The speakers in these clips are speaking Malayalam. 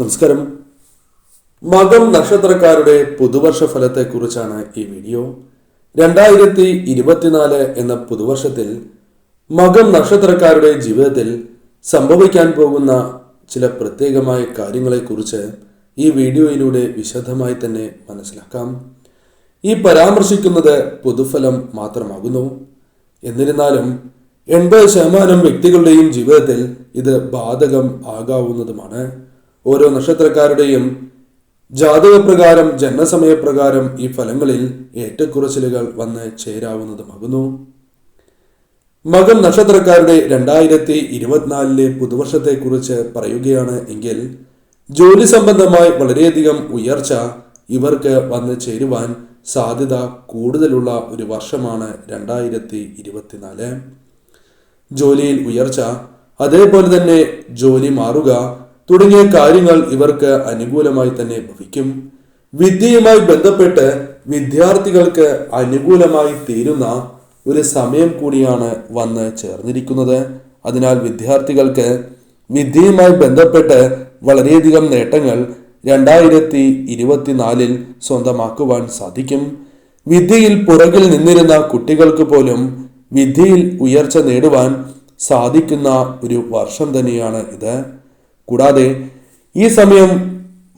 നമസ്കാരം. മകം നക്ഷത്രക്കാരുടെ പുതുവർഷ ഫലത്തെക്കുറിച്ചാണ് ഈ വീഡിയോ. രണ്ടായിരത്തി ഇരുപത്തിനാല് എന്ന പുതുവർഷത്തിൽ മകം നക്ഷത്രക്കാരുടെ ജീവിതത്തിൽ സംഭവിക്കാൻ പോകുന്ന ചില പ്രത്യേകമായ കാര്യങ്ങളെക്കുറിച്ച് ഈ വീഡിയോയിലൂടെ വിശദമായി തന്നെ മനസ്സിലാക്കാം. ഈ പരാമർശിക്കുന്നത് പുതുഫലം മാത്രമാകുന്നു. എന്നിരുന്നാലും എൺപത് ശതമാനം വ്യക്തികളുടെയും ജീവിതത്തിൽ ഇത് ബാധകം ആകാവുന്നതുമാണ്. ഓരോ നക്ഷത്രക്കാരുടെയും ജാതകപ്രകാരം ജനനസമയപ്രകാരം ഈ ഫലങ്ങളിൽ ഏറ്റക്കുറച്ചിലുകൾ വന്ന് ചേരാവുന്നതുമാകുന്നു. മകം നക്ഷത്രക്കാരുടെ രണ്ടായിരത്തി ഇരുപത്തിനാലിലെ പുതുവർഷത്തെക്കുറിച്ച് പറയുകയാണ് എങ്കിൽ ജോലി സംബന്ധമായി വളരെയധികം ഉയർച്ച ഇവർക്ക് വന്ന് ചേരുവാൻ സാധ്യത കൂടുതലുള്ള ഒരു വർഷമാണ് രണ്ടായിരത്തി ഇരുപത്തിനാല് ജോലിയിൽ ഉയർച്ച അതേപോലെ തന്നെ ജോലി മാറുക തുടങ്ങിയ കാര്യങ്ങൾ ഇവർക്ക് അനുകൂലമായി തന്നെ ഭവിക്കും. വിദ്യയുമായി ബന്ധപ്പെട്ട് വിദ്യാർത്ഥികൾക്ക് അനുകൂലമായി തീരുന്ന ഒരു സമയം കൂടിയാണ് വന്ന് ചേർന്നിരിക്കുന്നത്. അതിനാൽ വിദ്യാർത്ഥികൾക്ക് വിദ്യയുമായി ബന്ധപ്പെട്ട് വളരെയധികം നേട്ടങ്ങൾ രണ്ടായിരത്തി ഇരുപത്തിനാലിൽ സ്വന്തമാക്കുവാൻ സാധിക്കും. വിദ്യയിൽ പുറകിൽ നിന്നിരുന്ന കുട്ടികൾക്ക് പോലും വിദ്യയിൽ ഉയർച്ച നേടുവാൻ സാധിക്കുന്ന ഒരു വർഷം തന്നെയാണ് ഇത്. കൂടാതെ ഈ സമയം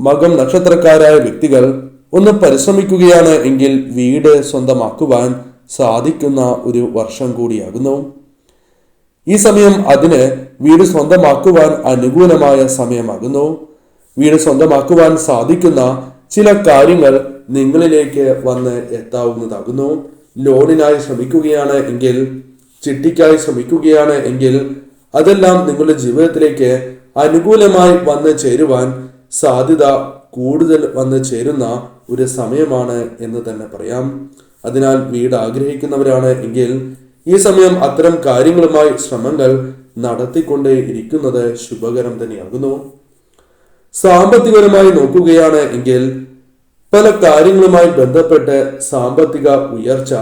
മകം നക്ഷത്രക്കാരായ വ്യക്തികൾ ഒന്ന് പരിശ്രമിക്കുകയാണ് എങ്കിൽ വീട് സ്വന്തമാക്കുവാൻ സാധിക്കുന്ന ഒരു വർഷം കൂടിയാകുന്നു. ഈ സമയം അതിന് വീട് സ്വന്തമാക്കുവാൻ അനുകൂലമായ സമയമാകുന്നു. വീട് സ്വന്തമാക്കുവാൻ സാധിക്കുന്ന ചില കാര്യങ്ങൾ നിങ്ങളിലേക്ക് വന്ന് എത്താവുന്നതാകുന്നു. ലോണിനായി ശ്രമിക്കുകയാണ് എങ്കിൽ ചിട്ടിക്കായി ശ്രമിക്കുകയാണ് എങ്കിൽ അതെല്ലാം നിങ്ങളുടെ ജീവിതത്തിലേക്ക് അനുകൂലമായി വന്ന് ചേരുവാൻ സാധ്യത കൂടുതൽ വന്ന് ചേരുന്ന ഒരു സമയമാണ് എന്ന് തന്നെ പറയാം. അതിനാൽ വീട് ആഗ്രഹിക്കുന്നവരാണ് എങ്കിൽ ഈ സമയം അത്തരം കാര്യങ്ങളുമായി ശ്രമങ്ങൾ നടത്തിക്കൊണ്ടേ ഇരിക്കുന്നത് ശുഭകരം തന്നെയാകുന്നു. സാമ്പത്തികപരമായി നോക്കുകയാണ് എങ്കിൽ പല കാര്യങ്ങളുമായി ബന്ധപ്പെട്ട് സാമ്പത്തിക ഉയർച്ച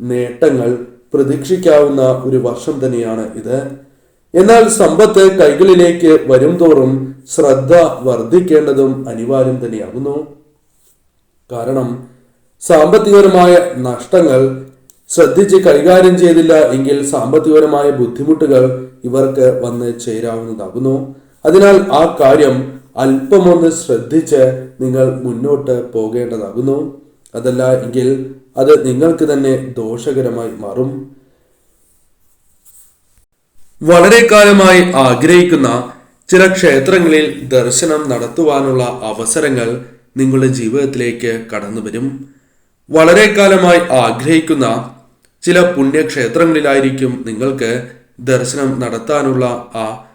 നേട്ടങ്ങൾ പ്രതീക്ഷിക്കാവുന്ന ഒരു വർഷം തന്നെയാണ് ഇത്. എന്നാൽ സമ്പത്ത് കൈകളിലേക്ക് വരും തോറും ശ്രദ്ധ വർദ്ധിക്കേണ്ടതും അനിവാര്യം തന്നെയാകുന്നു. കാരണം സാമ്പത്തികപരമായ നഷ്ടങ്ങൾ ശ്രദ്ധിച്ച് കൈകാര്യം ചെയ്തില്ല എങ്കിൽ സാമ്പത്തികപരമായ ബുദ്ധിമുട്ടുകൾ ഇവർക്ക് വന്ന് ചേരാവുന്നതാകുന്നു. അതിനാൽ ആ കാര്യം അല്പമൊന്ന് ശ്രദ്ധിച്ച് നിങ്ങൾ മുന്നോട്ട് പോകേണ്ടതാകുന്നു. അതല്ല എങ്കിൽ അത് നിങ്ങൾക്ക് തന്നെ ദോഷകരമായി മാറും. വളരെ കാലമായി ആഗ്രഹിക്കുന്ന ചില ക്ഷേത്രങ്ങളിൽ ദർശനം നടത്തുവാനുള്ള അവസരങ്ങൾ നിങ്ങളുടെ ജീവിതത്തിലേക്ക് കടന്നു വരും. വളരെ കാലമായി ആഗ്രഹിക്കുന്ന ചില പുണ്യക്ഷേത്രങ്ങളിലായിരിക്കും നിങ്ങൾക്ക് ദർശനം നടത്താനുള്ള ആ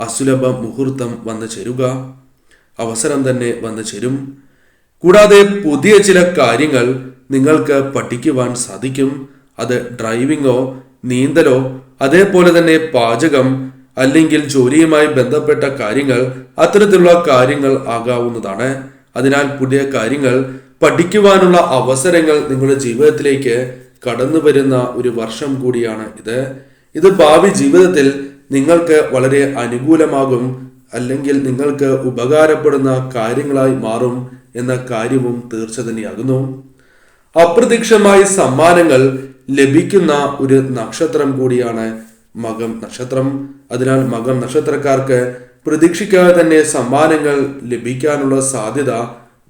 അസുലഭ മുഹൂർത്തം വന്നു ചേരുക. അവസരം തന്നെ വന്നു ചേരും. കൂടാതെ പുതിയ ചില കാര്യങ്ങൾ നിങ്ങൾക്ക് പഠിക്കുവാൻ സാധിക്കും. അത് ഡ്രൈവിംഗോ നീന്തലോ അതേപോലെ തന്നെ പാചകം അല്ലെങ്കിൽ ജോലിയുമായി ബന്ധപ്പെട്ട കാര്യങ്ങൾ അത്തരത്തിലുള്ള കാര്യങ്ങൾ ആകാവുന്നതാണ്. അതിനാൽ പുതിയ കാര്യങ്ങൾ പഠിക്കുവാനുള്ള അവസരങ്ങൾ നിങ്ങളുടെ ജീവിതത്തിലേക്ക് കടന്നു വരുന്ന ഒരു വർഷം കൂടിയാണ് ഇത്. ഇത് ഭാവി ജീവിതത്തിൽ നിങ്ങൾക്ക് വളരെ അനുകൂലമാകും അല്ലെങ്കിൽ നിങ്ങൾക്ക് ഉപകാരപ്പെടുന്ന കാര്യങ്ങളായി മാറും എന്ന കാര്യവും തീർച്ച തന്നെയാകുന്നു അപ്രതീക്ഷമായി സമ്മാനങ്ങൾ ലഭിക്കുന്ന ഒരു നക്ഷത്രം കൂടിയാണ് മകം നക്ഷത്രം. അതിനാൽ മകം നക്ഷത്രക്കാർക്ക് പ്രതീക്ഷിക്കാതെ തന്നെ സമ്മാനങ്ങൾ ലഭിക്കാനുള്ള സാധ്യത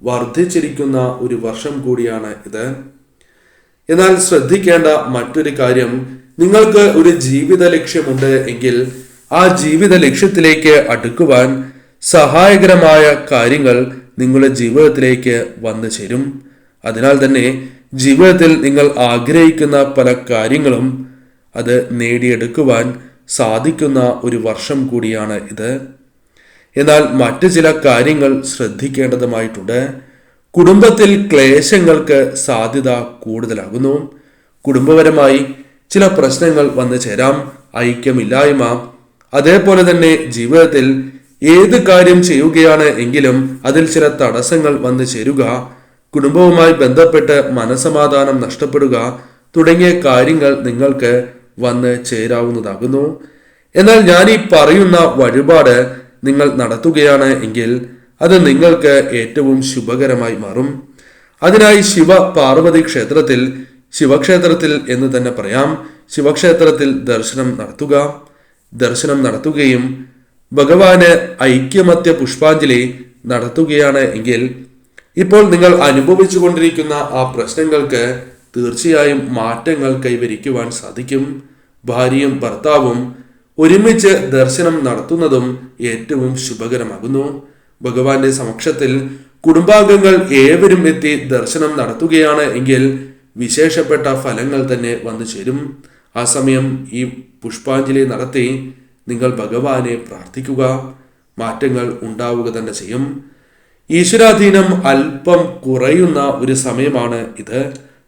വർദ്ധിച്ചിരിക്കുന്ന ഒരു വർഷം കൂടിയാണ് ഇത്. എന്നാൽ ശ്രദ്ധിക്കേണ്ട മറ്റൊരു കാര്യം നിങ്ങൾക്ക് ഒരു ജീവിത ലക്ഷ്യമുണ്ട് എങ്കിൽ ആ ജീവിത ലക്ഷ്യത്തിലേക്ക് അടുക്കുവാൻ സഹായകരമായ കാര്യങ്ങൾ നിങ്ങളുടെ ജീവിതത്തിലേക്ക് വന്നു ചേരും. അതിനാൽ തന്നെ ജീവിതത്തിൽ നിങ്ങൾ ആഗ്രഹിക്കുന്ന പല കാര്യങ്ങളും അത് നേടിയെടുക്കുവാൻ സാധിക്കുന്ന ഒരു വർഷം കൂടിയാണ് ഇത്. എന്നാൽ മറ്റു ചില കാര്യങ്ങൾ ശ്രദ്ധിക്കേണ്ടതുമായിട്ടുണ്ട്. കുടുംബത്തിൽ ക്ലേശങ്ങൾക്ക് സാധ്യത കൂടുതലാകുന്നു. കുടുംബപരമായി ചില പ്രശ്നങ്ങൾ വന്നു ചേരാം. ഐക്യമില്ലായ്മ. അതേപോലെ തന്നെ ജീവിതത്തിൽ ഏത് കാര്യം ചെയ്യുകയാണ് എങ്കിലും അതിൽ ചില തടസ്സങ്ങൾ വന്നു ചേരുക. കുടുംബവുമായി ബന്ധപ്പെട്ട് മനസമാധാനം നഷ്ടപ്പെടുക തുടങ്ങിയ കാര്യങ്ങൾ നിങ്ങൾക്ക് വന്ന് ചേരാവുന്നതാകുന്നു. എന്നാൽ ഞാൻ ഈ പറയുന്ന വഴിപാട് നിങ്ങൾ നടത്തുകയാണ് എങ്കിൽ അത് നിങ്ങൾക്ക് ഏറ്റവും ശുഭകരമായി മാറും. അതിനായി ശിവ പാർവതി ക്ഷേത്രത്തിൽ ശിവക്ഷേത്രത്തിൽ എന്ന് തന്നെ പറയാം. ശിവക്ഷേത്രത്തിൽ ദർശനം നടത്തുക. ദർശനം നടത്തുകയും ഭഗവാന് ഐക്യമത്യ പുഷ്പാഞ്ജലി നടത്തുകയാണ് എങ്കിൽ ഇപ്പോൾ നിങ്ങൾ അനുഭവിച്ചു കൊണ്ടിരിക്കുന്ന ആ പ്രശ്നങ്ങൾക്ക് തീർച്ചയായും മാറ്റങ്ങൾ കൈവരിക്കുവാൻ സാധിക്കും. ഭാര്യയും ഭർത്താവും ഒരുമിച്ച് ദർശനം നടത്തുന്നതും ഏറ്റവും ശുഭകരമാകുന്നു. ഭഗവാന്റെ സമക്ഷത്തിൽ കുടുംബാംഗങ്ങൾ ഏവരും എത്തി ദർശനം നടത്തുകയാണ് എങ്കിൽ വിശേഷപ്പെട്ട ഫലങ്ങൾ തന്നെ വന്നു ചേരും. ആ സമയം ഈ പുഷ്പാഞ്ജലി നടത്തി നിങ്ങൾ ഭഗവാനെ പ്രാർത്ഥിക്കുക. മാറ്റങ്ങൾ ഉണ്ടാവുക തന്നെ ചെയ്യും. ഈശ്വരാധീനം അല്പം കുറയുന്ന ഒരു സമയമാണ് ഇത്.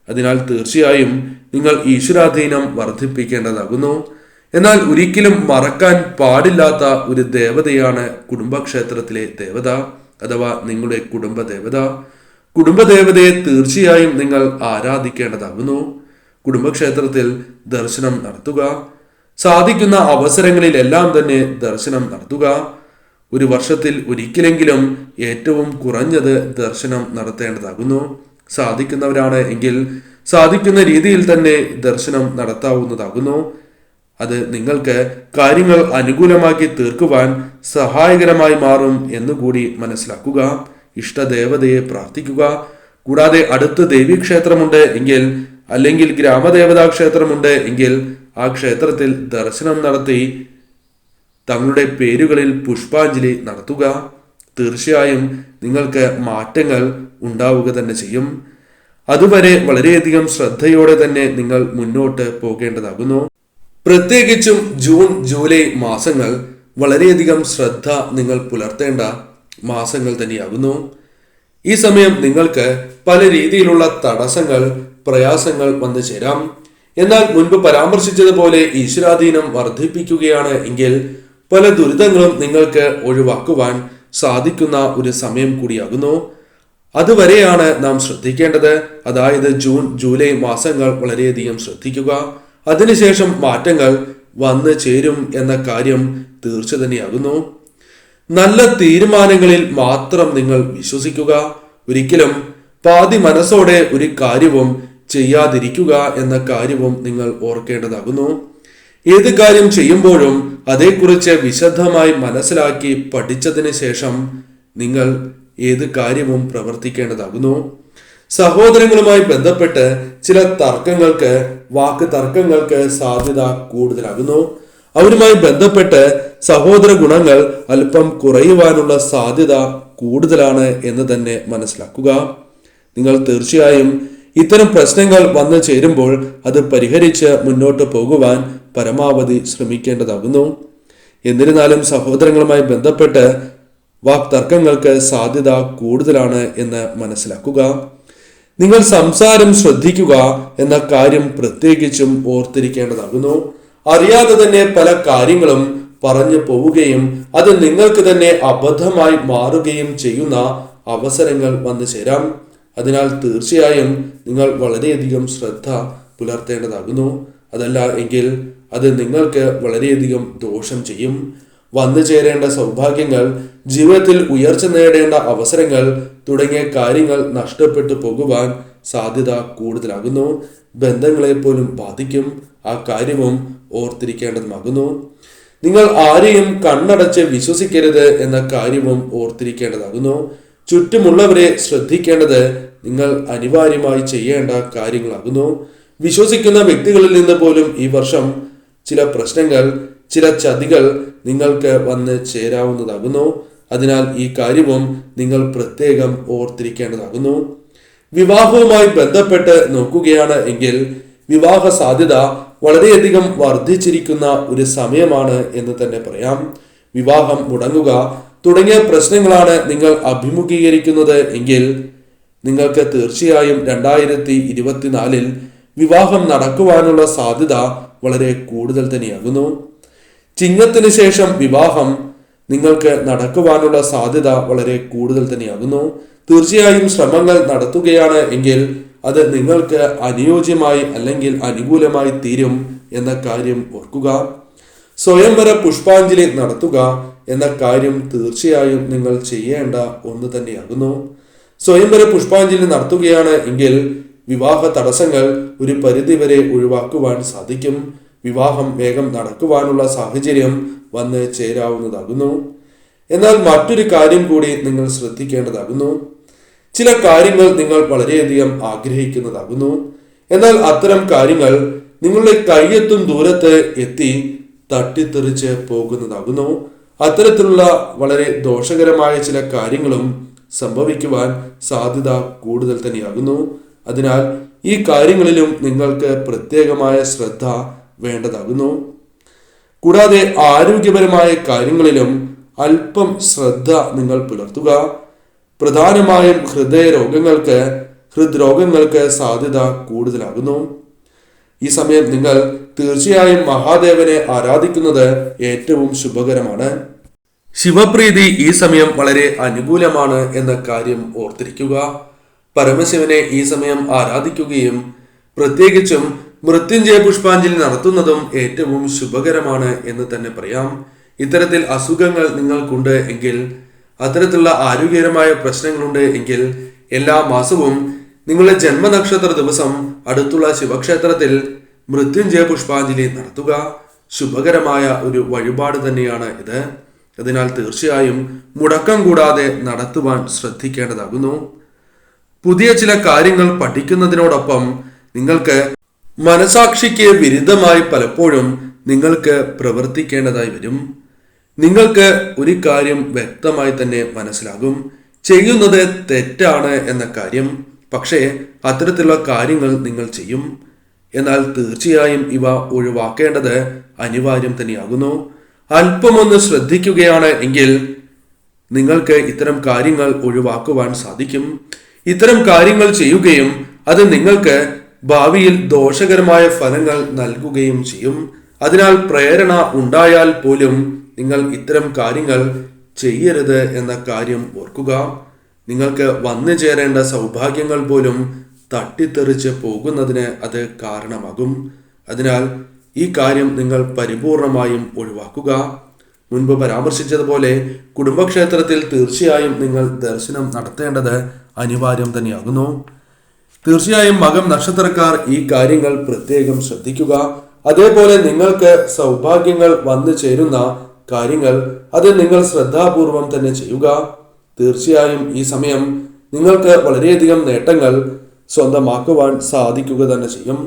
അതിനാൽ തീർച്ചയായും നിങ്ങൾ ഈശ്വരാധീനം വർദ്ധിപ്പിക്കേണ്ടതാകുന്നു. എന്നാൽ ഒരിക്കലും മറക്കാൻ പാടില്ലാത്ത ഒരു ദേവതയാണ് കുടുംബക്ഷേത്രത്തിലെ ദേവത അഥവാ നിങ്ങളുടെ കുടുംബ ദേവത കുടുംബദേവതയെ തീർച്ചയായും നിങ്ങൾ ആരാധിക്കേണ്ടതാകുന്നു. കുടുംബക്ഷേത്രത്തിൽ ദർശനം നടത്തുക. സാധിക്കുന്ന അവസരങ്ങളിലെല്ലാം തന്നെ ദർശനം നടത്തുക. ഒരു വർഷത്തിൽ ഒരിക്കലെങ്കിലും ഏറ്റവും കുറഞ്ഞത് ദർശനം നടത്തേണ്ടതാകുന്നു. സാധിക്കുന്നവരാണ് എങ്കിൽ സാധിക്കുന്ന രീതിയിൽ തന്നെ ദർശനം നടത്താവുന്നതാകുന്നു. അത് നിങ്ങൾക്ക് കാര്യങ്ങൾ അനുകൂലമാക്കി തീർക്കുവാൻ സഹായകരമായി മാറും എന്നുകൂടി മനസ്സിലാക്കുക. ഇഷ്ടദേവതയെ പ്രാർത്ഥിക്കുക. കൂടാതെ അടുത്ത് ദേവീക്ഷേത്രമുണ്ട് എങ്കിൽ അല്ലെങ്കിൽ ഗ്രാമദേവതാ ക്ഷേത്രമുണ്ട് എങ്കിൽ ആ ക്ഷേത്രത്തിൽ ദർശനം നടത്തി തങ്ങളുടെ പേരുകളിൽ പുഷ്പാഞ്ജലി നടത്തുക. തീർച്ചയായും നിങ്ങൾക്ക് മാറ്റങ്ങൾ ഉണ്ടാവുക തന്നെ ചെയ്യും. അതുവരെ വളരെയധികം ശ്രദ്ധയോടെ തന്നെ നിങ്ങൾ മുന്നോട്ട് പോകേണ്ടതാകുന്നു. പ്രത്യേകിച്ചും ജൂൺ ജൂലൈ മാസങ്ങൾ വളരെയധികം ശ്രദ്ധ നിങ്ങൾ പുലർത്തേണ്ട മാസങ്ങൾ തന്നെയാകുന്നു. ഈ സമയം നിങ്ങൾക്ക് പല രീതിയിലുള്ള തടസ്സങ്ങൾ പ്രയാസങ്ങൾ വന്നു ചേരാം. എന്നാൽ മുൻപ് പരാമർശിച്ചതുപോലെ ഈശ്വരാധീനം വർദ്ധിപ്പിക്കുകയാണ് എങ്കിൽ പല ദുരിതങ്ങളും നിങ്ങൾക്ക് ഒഴിവാക്കുവാൻ സാധിക്കുന്ന ഒരു സമയം കൂടിയാകുന്നു. അതുവരെയാണ് നാം ശ്രദ്ധിക്കേണ്ടത്. അതായത് ജൂൺ ജൂലൈ മാസങ്ങൾ വളരെയധികം ശ്രദ്ധിക്കുക. അതിനുശേഷം മാറ്റങ്ങൾ വന്നു ചേരും എന്ന കാര്യം തീർച്ച തന്നെയാകുന്നു. നല്ല തീരുമാനങ്ങളിൽ മാത്രം നിങ്ങൾ വിശ്വസിക്കുക. ഒരിക്കലും പാതി മനസ്സോടെ ഒരു കാര്യവും ചെയ്യാതിരിക്കുക എന്ന കാര്യവും നിങ്ങൾ ഓർക്കേണ്ടതാകുന്നു. ഏത് കാര്യം ചെയ്യുമ്പോഴും അതേക്കുറിച്ച് വിശദമായി മനസ്സിലാക്കി പഠിച്ചതിന് ശേഷം നിങ്ങൾ ഏത് കാര്യവും പ്രവർത്തിക്കേണ്ടതാകുന്നു. സഹോദരങ്ങളുമായി ബന്ധപ്പെട്ട് ചില തർക്കങ്ങൾക്ക് വാക്ക് തർക്കങ്ങൾക്ക് സാധ്യത കൂടുതലാകുന്നു. അവരുമായി ബന്ധപ്പെട്ട് സഹോദര ഗുണങ്ങൾ അല്പം കുറയുവാനുള്ള സാധ്യത കൂടുതലാണ് എന്ന് തന്നെ മനസ്സിലാക്കുക. നിങ്ങൾ തീർച്ചയായും ഇത്തരം പ്രശ്നങ്ങൾ വന്നു ചേരുമ്പോൾ അത് പരിഹരിച്ച് മുന്നോട്ട് പോകുവാൻ പരമാവധി ശ്രമിക്കേണ്ടതാകുന്നു. എന്നിരുന്നാലും സഹോദരങ്ങളുമായി ബന്ധപ്പെട്ട് വാക്തർക്കങ്ങൾക്ക് സാധ്യത കൂടുതലാണ് എന്ന് മനസ്സിലാക്കുക. നിങ്ങൾ സംസാരം ശ്രദ്ധിക്കുക എന്ന കാര്യം പ്രത്യേകിച്ചും ഓർത്തിരിക്കേണ്ടതാകുന്നു. അറിയാതെ തന്നെ പല കാര്യങ്ങളും പറഞ്ഞു പോവുകയും അത് നിങ്ങൾക്ക് തന്നെ അബദ്ധമായി മാറുകയും ചെയ്യുന്ന അവസരങ്ങൾ വന്നു ചേരാം. അതിനാൽ തീർച്ചയായും നിങ്ങൾ വളരെയധികം ശ്രദ്ധ പുലർത്തേണ്ടതാകുന്നു. അതല്ല എങ്കിൽ അത് നിങ്ങൾക്ക് വളരെയധികം ദോഷം ചെയ്യും. വന്നു ചേരേണ്ട സൗഭാഗ്യങ്ങൾ ജീവിതത്തിൽ ഉയർച്ച നേടേണ്ട അവസരങ്ങൾ തുടങ്ങിയ കാര്യങ്ങൾ നഷ്ടപ്പെട്ടു പോകുവാൻ സാധ്യത കൂടുതലാകുന്നു. ബന്ധങ്ങളെ പോലും ബാധിക്കും. ആ കാര്യവും ഓർത്തിരിക്കേണ്ടതുമാകുന്നു. നിങ്ങൾ ആരെയും കണ്ണടച്ച് വിശ്വസിക്കരുത് എന്ന കാര്യവും ഓർത്തിരിക്കേണ്ടതാകുന്നു. ചുറ്റുമുള്ളവരെ ശ്രദ്ധിക്കേണ്ടത് നിങ്ങൾ അനിവാര്യമായി ചെയ്യേണ്ട കാര്യങ്ങളാകുന്നു. വിശ്വസിക്കുന്ന വ്യക്തികളിൽ നിന്ന് പോലും ഈ വർഷം ചില പ്രശ്നങ്ങൾ ചില ചതികൾ നിങ്ങൾക്ക് വന്ന് ചേരാവുന്നതാകുന്നു. അതിനാൽ ഈ കാര്യവും നിങ്ങൾ പ്രത്യേകം ഓർത്തിരിക്കേണ്ടതാകുന്നു. വിവാഹവുമായി ബന്ധപ്പെട്ട് നോക്കുകയാണ് എങ്കിൽ വിവാഹ സാധ്യത വളരെയധികം വർദ്ധിച്ചിരിക്കുന്ന ഒരു സമയമാണ് എന്ന് തന്നെ പറയാം. വിവാഹം മുടങ്ങുക തുടങ്ങിയ പ്രശ്നങ്ങളാണ് നിങ്ങൾ അഭിമുഖീകരിക്കുന്നത് എങ്കിൽ നിങ്ങൾക്ക് തീർച്ചയായും രണ്ടായിരത്തി ഇരുപത്തിനാലിൽ വിവാഹം നടക്കുവാനുള്ള സാധ്യത വളരെ കൂടുതൽ തന്നെയാകുന്നു. ചിങ്ങത്തിന് ശേഷം വിവാഹം നിങ്ങൾക്ക് നടക്കുവാനുള്ള സാധ്യത വളരെ കൂടുതൽ തന്നെയാകുന്നു. തീർച്ചയായും ശ്രമങ്ങൾ നടത്തുകയാണ് എങ്കിൽ അത് നിങ്ങൾക്ക് അനുയോജ്യമായി അല്ലെങ്കിൽ അനുകൂലമായി തീരും എന്ന കാര്യം ഓർക്കുക. സ്വയംവര പുഷ്പാഞ്ജലി നടത്തുക എന്ന കാര്യം തീർച്ചയായും നിങ്ങൾ ചെയ്യേണ്ട ഒന്ന് തന്നെയാകുന്നു. സ്വയംവര പുഷ്പാഞ്ജലി നടത്തുകയാണ് എങ്കിൽ വിവാഹ തടസ്സങ്ങൾ ഒരു പരിധിവരെ ഒഴിവാക്കുവാൻ സാധിക്കും. വിവാഹം വേഗം നടക്കുവാനുള്ള സാഹചര്യം വന്ന് ചേരാവുന്നതാകുന്നു. എന്നാൽ മറ്റൊരു കാര്യം കൂടി നിങ്ങൾ ശ്രദ്ധിക്കേണ്ടതാകുന്നു. ചില കാര്യങ്ങൾ നിങ്ങൾ വളരെയധികം ആഗ്രഹിക്കുന്നതാകുന്നു. എന്നാൽ അത്തരം കാര്യങ്ങൾ നിങ്ങളുടെ കയ്യെത്തും ദൂരത്ത് എത്തി തട്ടിത്തെറിച്ച് പോകുന്നതാകുന്നു. അത്തരത്തിലുള്ള വളരെ ദോഷകരമായ ചില കാര്യങ്ങളും സംഭവിക്കുവാൻ സാധ്യത കൂടുതൽ തന്നെയാകുന്നു. അതിനാൽ ഈ കാര്യങ്ങളിലും നിങ്ങൾക്ക് പ്രത്യേകമായ ശ്രദ്ധ വേണ്ടതാകുന്നു. കൂടാതെ ആരോഗ്യപരമായ കാര്യങ്ങളിലും അല്പം ശ്രദ്ധ നിങ്ങൾ പുലർത്തുക. പ്രധാനമായും ഹൃദയ രോഗങ്ങൾക്ക് ഹൃദ്രോഗങ്ങൾക്ക് സാധ്യത കൂടുതലാകുന്നു. ഈ സമയം നിങ്ങൾ തീർച്ചയായും മഹാദേവനെ ആരാധിക്കുന്നത് ഏറ്റവും ശുഭകരമാണ്. ശിവപ്രീതി ഈ സമയം വളരെ അനുകൂലമാണ് എന്ന കാര്യം ഓർത്തിരിക്കുക. പരമശിവനെ ഈ സമയം ആരാധിക്കുകയും പ്രത്യേകിച്ചും മൃത്യുഞ്ജയ പുഷ്പാഞ്ജലി നടത്തുന്നതും ഏറ്റവും ശുഭകരമാണ് എന്ന് തന്നെ പറയാം. ഇത്തരത്തിൽ അസുഖങ്ങൾ നിങ്ങൾക്കുണ്ട് എങ്കിൽ അത്തരത്തിലുള്ള ആരോഗ്യകരമായ പ്രശ്നങ്ങളുണ്ട് എങ്കിൽ എല്ലാ മാസവും നിങ്ങളുടെ ജന്മനക്ഷത്ര ദിവസം അടുത്തുള്ള ശിവക്ഷേത്രത്തിൽ മൃത്യുഞ്ജയ പുഷ്പാഞ്ജലി നടത്തുക ശുഭകരമായ ഒരു വഴിപാട് തന്നെയാണ് ഇത്. അതിനാൽ തീർച്ചയായും മുടക്കം കൂടാതെ നടത്തുവാൻ ശ്രദ്ധിക്കേണ്ടതാകുന്നു. പുതിയ ചില കാര്യങ്ങൾ പഠിക്കുന്നതിനോടൊപ്പം നിങ്ങൾക്ക് മനസാക്ഷിക്ക് വിരുദ്ധമായി പലപ്പോഴും നിങ്ങൾക്ക് പ്രവർത്തിക്കേണ്ടതായി വരും. നിങ്ങൾക്ക് ഒരു കാര്യം വ്യക്തമായി തന്നെ മനസ്സിലാകും. ചെയ്യുന്നത് തെറ്റാണ് എന്ന കാര്യം പക്ഷേ അത്തരത്തിലുള്ള കാര്യങ്ങൾ നിങ്ങൾ ചെയ്യും. എന്നാൽ തീർച്ചയായും ഇവ ഒഴിവാക്കേണ്ടത് അനിവാര്യം തന്നെയാകുന്നു. അല്പമൊന്ന് ശ്രദ്ധിക്കുകയാണ് എങ്കിൽ നിങ്ങൾക്ക് ഇത്തരം കാര്യങ്ങൾ ഒഴിവാക്കുവാൻ സാധിക്കും. ഇത്തരം കാര്യങ്ങൾ ചെയ്യുകയും അത് നിങ്ങൾക്ക് ഭാവിയിൽ ദോഷകരമായ ഫലങ്ങൾ നൽകുകയും ചെയ്യും. അതിനാൽ പ്രേരണ ഉണ്ടായാൽ പോലും നിങ്ങൾ ഇത്തരം കാര്യങ്ങൾ ചെയ്യരുത് എന്ന കാര്യം ഓർക്കുക. നിങ്ങൾക്ക് വന്നു ചേരേണ്ട സൗഭാഗ്യങ്ങൾ പോലും തട്ടിത്തെറിച്ച് പോകുന്നതിന് അത് കാരണമാകും. അതിനാൽ ഈ കാര്യം നിങ്ങൾ പരിപൂർണമായും ഒഴിവാക്കുക. മുൻപ് പരാമർശിച്ചതുപോലെ കുടുംബക്ഷേത്രത്തിൽ തീർച്ചയായും നിങ്ങൾ ദർശനം നടത്തേണ്ടത് അനിവാര്യം തന്നെയാകുന്നു. തീർച്ചയായും മകം നക്ഷത്രക്കാർ ഈ കാര്യങ്ങൾ പ്രത്യേകം ശ്രദ്ധിക്കുക. അതേപോലെ നിങ്ങൾക്ക് സൗഭാഗ്യങ്ങൾ വന്നു ചേരുന്ന കാര്യങ്ങൾ അത് നിങ്ങൾ ശ്രദ്ധാപൂർവം തന്നെ ചെയ്യുക. തീർച്ചയായും ഈ സമയം നിങ്ങൾക്ക് വളരെയധികം നേട്ടങ്ങൾ സ്വന്തമാക്കുവാൻ സാധിക്കുക തന്നെ ചെയ്യും.